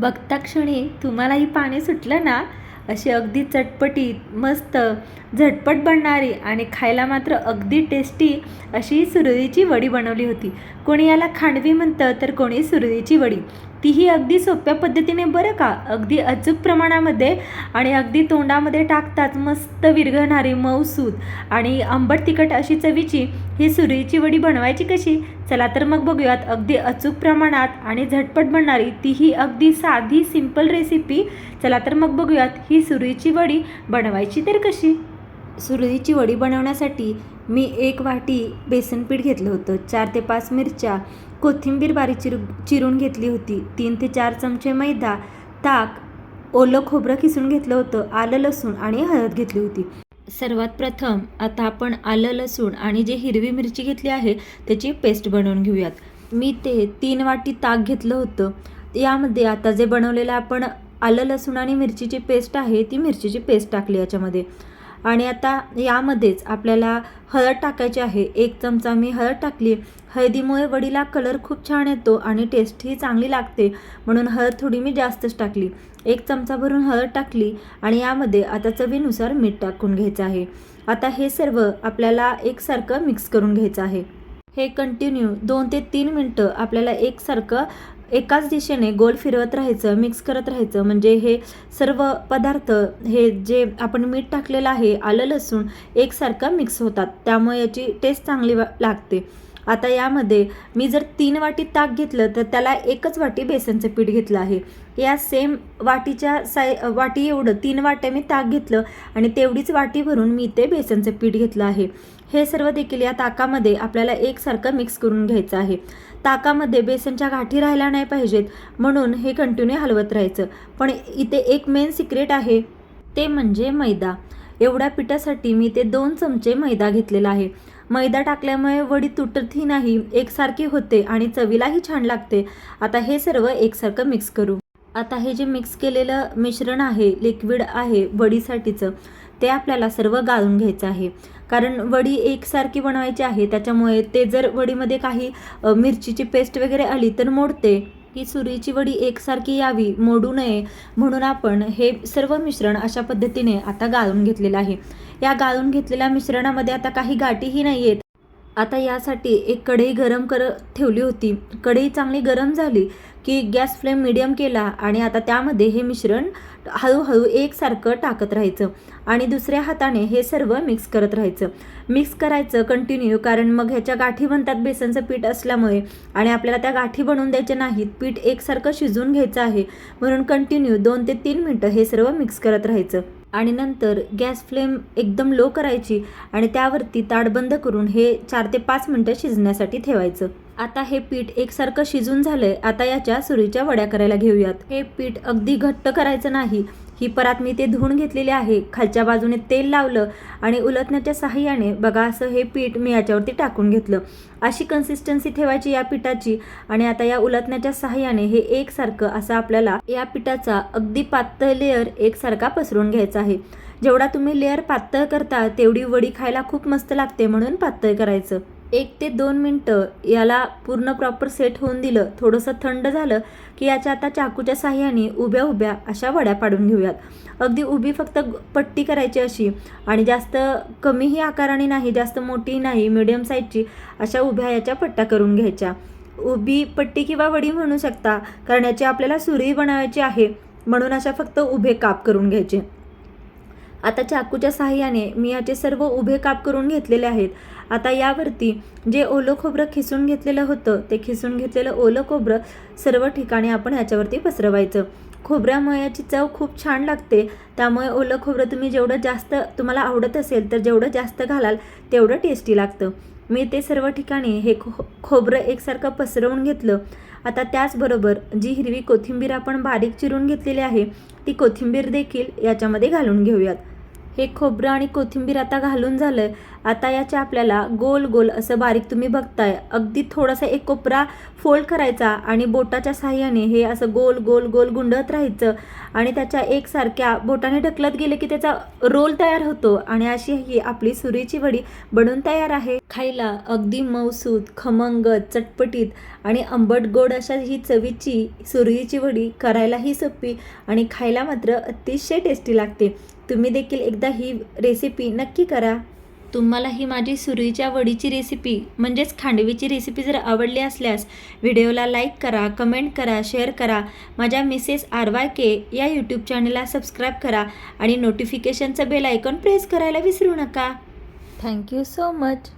बघता क्षणी तुम्हालाही पाणी सुटलं ना? अशी अगदी चटपटीत मस्त झटपट बनणारी आणि खायला मात्र अगदी टेस्टी अशी सुरळीची वडी बनवली होती. कोणी याला खांडवी म्हणतं तर कोणी सुरळीची वडी. तीही अगदी सोप्या पद्धतीने बरं का? अगदी अचूक प्रमाणामध्ये आणि अगदी तोंडामध्ये टाकताच मस्त विरघळणारी मऊसूद. आणि आंबट तिखट अशी चवीची ही सुरीची वडी बनवायची कशी? चला तर मग बघूयात अगदी अचूक प्रमाणात आणि झटपट बनणारी तीही अगदी साधी सिंपल रेसिपी. चला तर मग बघूयात ही सुरीची वडी बनवायची तर कशी? सुरळीची वडी बनवण्यासाठी मी एक वाटी बेसनपीठ घेतलं होतं. चार ते पाच मिरच्या कोथिंबीर बारीक चिरू चिरून घेतली होती. तीन ते चार चमचे मैदा ताक ओलं खोबरं किसून घेतलं होतं. आलं लसूण आणि हळद घेतली होती. सर्वात प्रथम आता आपण आलं लसूण आणि जे हिरवी मिरची घेतली आहे त्याची पेस्ट बनवून घेऊयात. मी ते तीन वाटी ताक घेतलं होतं. यामध्ये आता जे बनवलेलं आपण आलं लसूण आणि मिरचीची पेस्ट आहे ती मिरचीची पेस्ट टाकली याच्यामध्ये. आणि आता यामध्येच आपल्याला हळद टाकायची आहे. एक चमचा मी हळद टाकली. हळदीमुळे वडीला कलर खूप छान येतो आणि टेस्टही चांगली लागते. म्हणून हळद थोडी मी जास्तच टाकली. एक चमचा भरून हळद टाकली आणि यामध्ये आता चवीनुसार मीठ टाकून घ्यायचं आहे. आता हे सर्व आपल्याला एकसारखं मिक्स करून घ्यायचं आहे. हे कंटिन्यू दोन ते तीन मिनटं आपल्याला एकसारखं एकाच दिशेने गोल फिरवत राहायचं मिक्स करत राहायचं म्हणजे हे सर्व पदार्थ हे जे आपण मीठ टाकलेलं आहे आलं लसूण एकसारखं मिक्स होतात. त्यामुळे याची टेस्ट चांगली लागते. आता यामध्ये मी जर तीन वाटी ताक घेतलं तर त्याला एकच वाटी बेसनचं पीठ घेतलं आहे. या सेम वाटीच्या साय वाटी एवढं तीन वाट्या मी ताक घेतलं आणि तेवढीच वाटी भरून मी ते बेसनचं पीठ घेतलं आहे. हे सर्व देखील या ताकामध्ये आपल्याला एकसारखं मिक्स करून घ्यायचं आहे. ताकामध्ये बेसनच्या गाठी राहायला नाही पाहिजेत म्हणून हे कंटिन्यू हलवत राहायचं. पण इथे एक मेन सिक्रेट आहे ते म्हणजे मैदा. एवढ्या पिठासाठी मी ते दोन चमचे मैदा घेतलेला आहे. मैदा टाकल्यामुळे वडी तुटतही नाही एकसारखी होते आणि चवीलाही छान लागते. आता हे सर्व एकसारखं मिक्स करू. आता हे जे मिक्स केलेलं मिश्रण आहे लिक्विड आहे वडीसाठीचं ते आपल्याला सर्व गाळून घ्यायचं आहे. कारण वडी एकसारखी बनवायची आहे त्याच्यामुळे ते जर वडीमध्ये काही मिरचीची पेस्ट वगैरे आली तर मोडते. की सुरीची वडी एकसारखी यावी मोडू नये. म्हणून आपण हे सर्व मिश्रण अशा पद्धतीने आता गाळून घेतलेलं आहे. या गाळून घेतलेल्या मिश्रणामध्ये आता काही गाठीही नाही आहेत आता यासाठी एक कढई गरम कर ठेवली होती. कढई चांगली गरम झाली की गॅस फ्लेम मिडियम केला आणि आता त्यामध्ये हे मिश्रण हळूहळू एकसारखं टाकत राहायचं आणि दुसऱ्या हाताने हे सर्व मिक्स करत राहायचं. मिक्स करायचं कंटिन्यू कारण मग ह्याच्या गाठी बनतात बेसनचं पीठ असल्यामुळे आणि आपल्याला त्या गाठी बनवून द्यायच्या नाहीत. पीठ एकसारखं शिजवून घ्यायचं आहे म्हणून कंटिन्यू दोन ते तीन मिनटं हे सर्व मिक्स करत राहायचं. आणि नंतर गॅस फ्लेम एकदम लो करायची आणि त्यावरती ताडबंद करून हे चार ते पाच मिनटं शिजण्यासाठी ठेवायचं. आता हे पीठ एकसारखं शिजून झालंय. आता याच्या सुरीच्या वड्या करायला घेऊयात. हे पीठ अगदी घट्ट करायचं नाही. ही परात मी ते धुवून घेतलेली आहे. खालच्या बाजूने तेल लावलं आणि उलटण्याच्या साहाय्याने बघा असं हे पीठ मी याच्यावरती टाकून घेतलं. अशी कन्सिस्टन्सी ठेवायची या पिठाची आणि आता या उलटण्याच्या साहाय्याने हे एकसारखं असं आपल्याला या पिठाचा अगदी पातळ लेअर एकसारखा पसरून घ्यायचा आहे. जेवढा तुम्ही लेअर पातळ करता तेवढी वडी खायला खूप मस्त लागते म्हणून पातळ करायचं. एक ते दोन मिनटं याला पूर्ण प्रॉपर सेट होऊन दिलं. थोडंसं थंड झालं की याच्या आता चाकूच्या साह्याने उभ्या उभ्या अशा वड्या पाडून घेऊयात. अगदी उभी फक्त पट्टी करायची अशी आणि जास्त कमीही आकाराने नाही जास्त मोठी नाही मिडियम साईजची अशा उभ्या याच्या पट्ट्या करून घ्यायच्या. उभी पट्टी किंवा वडी म्हणू शकता कारण याची आपल्याला सुरी बनवायची आहे म्हणून अशा फक्त उभे काप करून घ्यायचे. आता चाकूच्या सहाय्याने मी याचे सर्व उभे काप करून घेतलेले आहेत. आता यावरती जे ओलं खोबरं खिसून घेतलेलं होतं ते खिसून घेतलेलं ओलं खोबरं सर्व ठिकाणी आपण याच्यावरती पसरवायचं. खोबऱ्यामुळे याची चव खूप छान लागते. त्यामुळे ओलं खोबरं तुम्ही जेवढं जास्त तुम्हाला आवडत असेल तर जेवढं जास्त घालाल तेवढं टेस्टी लागतं. मी ते सर्व ठिकाणी हे खो खोबरं एकसारखं पसरवून घेतलं. आता त्याचबरोबर जी हिरवी कोथिंबीर आपण बारीक चिरून घेतलेली आहे ती कोथिंबीर देखील याच्यामध्ये घालून घेऊयात. हे खोबरं आणि कोथिंबीर आता घालून झालं. आता याच्या आपल्याला गोल गोल असं बारीक तुम्ही बघताय. अगदी थोडासा एक कोपरा फोल्ड करायचा आणि बोटाच्या साह्याने हे असं गोल गोल गोल गुंडत राहायचं. आणि त्याच्या एकसारख्या बोटाने ढकलत गेले की त्याचा रोल तयार होतो आणि अशी ही आपली सुरीची वडी बनून तयार आहे. खायला अगदी मौसूद खमंग चटपटीत आणि आंबट गोड अशा ही चवीची सुरळीची वडी करायलाही सोपी आणि खायला मात्र अतिशय टेस्टी लागते. तुम्ही देखील एकदा ही रेसिपी नक्की करा. तुम्हाला ही माझी सुरळीच्या वडीची रेसिपी म्हणजेच खांडवीची रेसिपी जर आवडली असल्यास व्हिडिओला लाईक करा कमेंट करा शेअर करा. माझ्या मिसेस आर वाय के या यूट्यूब चॅनलला सबस्क्राईब करा आणि नोटिफिकेशनचं बेल आयकॉन प्रेस करायला विसरू नका. Thank you so much